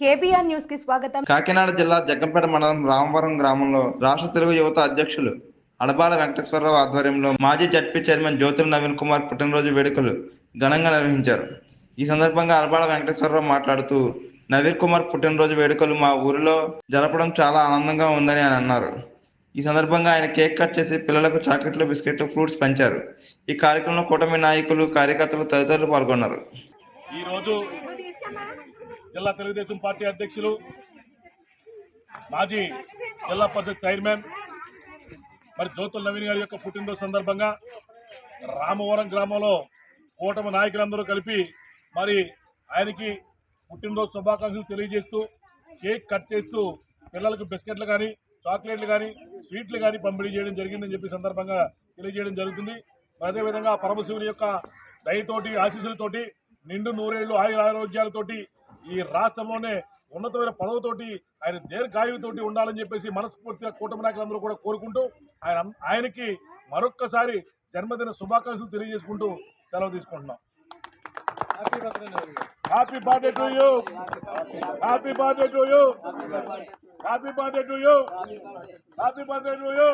KBR న్యూస్కి స్వాగతం. కాకినాడ జిల్లా జగ్గంపేట మండలం రామవరం గ్రామంలో రాష్ట్ర తెలుగు యువత అధ్యక్షులు అడబాల వెంకటేశ్వరరావు ఆధ్వర్యంలో మాజీ జడ్పీ చైర్మన్ జ్యోతుల నవీన్ కుమార్ పుట్టినరోజు వేడుకలు ఘనంగా నిర్వహించారు. ఈ సందర్భంగా అడబాల వెంకటేశ్వరరావు మాట్లాడుతూ నవీన్ కుమార్ పుట్టినరోజు వేడుకలు మా ఊరిలో జరపడం చాలా ఆనందంగా ఉందని ఆయన అన్నారు. ఈ సందర్భంగా ఆయన కేక్ కట్ చేసి పిల్లలకు చాక్లెట్లు బిస్కెట్లు ఫ్రూట్స్ పంచారు. ఈ కార్యక్రమంలో కూటమి నాయకులు కార్యకర్తలు తదితరులు పాల్గొన్నారు. ఈరోజు జిల్లా తెలుగుదేశం పార్టీ అధ్యక్షులు మాజీ జిల్లా పరిషత్ చైర్మన్ మరి జ్యోతుల నవీన్ గారి యొక్క పుట్టినరోజు సందర్భంగా రామవరం గ్రామంలో కూటమి నాయకులందరూ కలిపి మరి ఆయనకి పుట్టినరోజు శుభాకాంక్షలు తెలియజేస్తూ కేక్ కట్ చేస్తూ పిల్లలకు బిస్కెట్లు కానీ చాక్లెట్లు కానీ స్వీట్లు కానీ పంపిణీ చేయడం జరిగిందని చెప్పి సందర్భంగా తెలియజేయడం జరుగుతుంది. అదేవిధంగా పరమశివుని యొక్క దయతోటి ఆశీస్సులతోటి నిండు నూరేళ్ళు ఆయుర ఆరోగ్యాలతోటి ఈ రాష్ట్రంలోనే ఉన్నతమైన పదవితోటి ఆయన దీర్ఘాయువుతోటి ఉండాలని చెప్పేసి మనస్ఫూర్తిగా కూటమి నాయకులందరూ కూడా కోరుకుంటూ ఆయన ఆయనకి మరొక్కసారి జన్మదిన శుభాకాంక్షలు తెలియజేసుకుంటూ సెలవు తీసుకుంటున్నాం. Happy birthday to you happy birthday to you happy birthday to you happy birthday to you